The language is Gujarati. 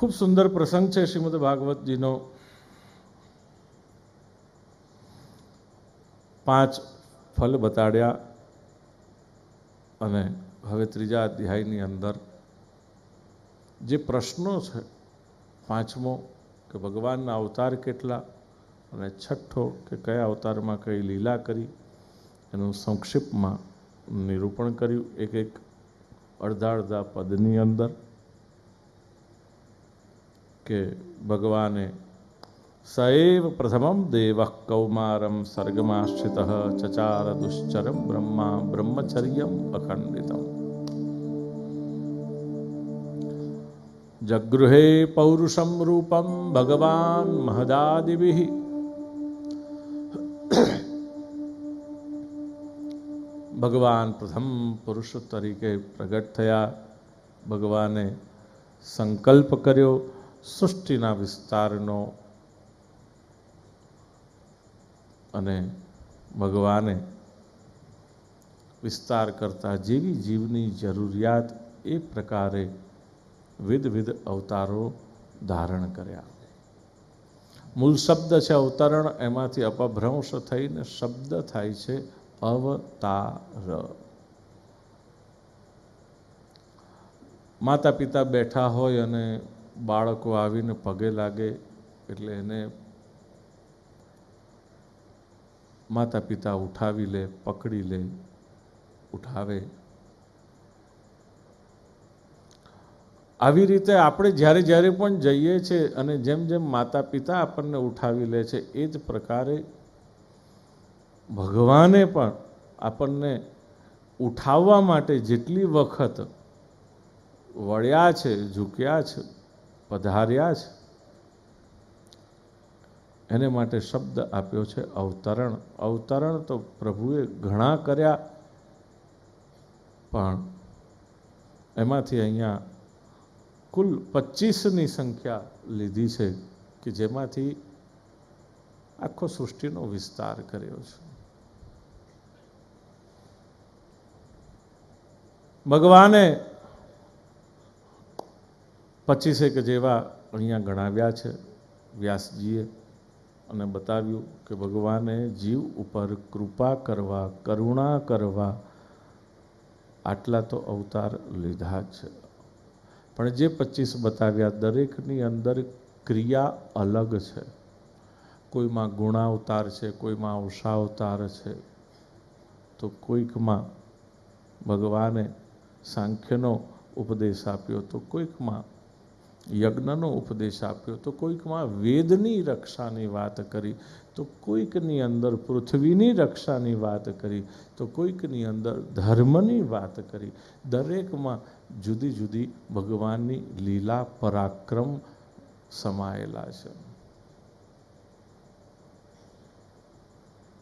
ખૂબ સુંદર પ્રસંગ છે શ્રીમદ ભાગવતજીનો. પાંચ ફલ બતાડ્યા અને હવે ત્રીજા અધ્યાયની અંદર જે પ્રશ્નો છે, પાંચમો કે ભગવાનના અવતાર કેટલા અને છઠ્ઠો કે કયા અવતારમાં કઈ લીલા કરી એનું સંક્ષિપ્તમાં નિરૂપણ કર્યું. એક એક અડધા અડધા પદની અંદર કે ભગવાને સૈવ પ્રથમમ દેવ કૌમારમ સર્ગમાશ્રિત ચચાર દુશ્ચરમ બ્રહ્મા બ્રહ્મચર્યમ અખંડિતમ. જગૃહે પૌરુષમ રૂપમ ભગવાન મહદાદિભિ. ભગવાન પ્રથમ પુરુષ તરીકે પ્રગટ થયા. ભગવાને સંકલ્પ કર્યો. સૃષ્ટિના વિસ્તારનો અને ભગવાને વિસ્તાર કરતા જેવી જીવની જરૂરિયાત એ પ્રકારે વિધવિધ અવતારો ધારણ કર્યા. મૂળ શબ્દ છે અવતરણ, એમાંથી અપભ્રંશ થઈને શબ્દ થાય છે અવતાર. માતા પિતા બેઠા હોય અને બાળકો આવીને પગે લાગે એટલે એને માતા પિતા ઉઠાવી લે, પકડી લે, ઉઠાવે. આવી રીતે આપણે જ્યારે જ્યારે પણ જઈએ છીએ અને જેમ જેમ માતા પિતા આપણને ઉઠાવી લે છે, એ જ પ્રકારે ભગવાને પણ આપણને ઉઠાવવા માટે જેટલી વખત વળ્યા છે, ઝૂક્યા છે પધાર્યા છે એને માટે શબ્દ આપ્યો છે અવતરણ. અવતરણ તો પ્રભુએ ઘણા કર્યા, પણ એમાંથી અહીંયા કુલ પચીસની સંખ્યા લીધી છે કે જેમાંથી આખો સૃષ્ટિનો વિસ્તાર કર્યો છે. ભગવાને પચીસેક જેવા અહીંયા ગણાવ્યા છે. વ્યાસજીએ અને બતાવ્યું કે ભગવાને જીવ ઉપર કૃપા કરવા, કરુણા કરવા આટલા તો અવતાર લીધા છે. પણ જે પચીસ બતાવ્યા દરેકની અંદર ક્રિયા અલગ છે. કોઈમાં ગુણાવતાર છે, કોઈમાં અવસાવતાર છે. તો કોઈકમાં ભગવાને સાંખ્યનો ઉપદેશ આપ્યો, તો કોઈકમાં યજ્ઞનો ઉપદેશ આપ્યો. તો કોઈકમાં વેદની રક્ષાની વાત કરી, તો કોઈકની અંદર પૃથ્વીની રક્ષાની વાત કરી, તો કોઈકની અંદર ધર્મની વાત કરી. દરેકમાં જુદી જુદી ભગવાનની લીલા પરાક્રમ સમાયેલા છે.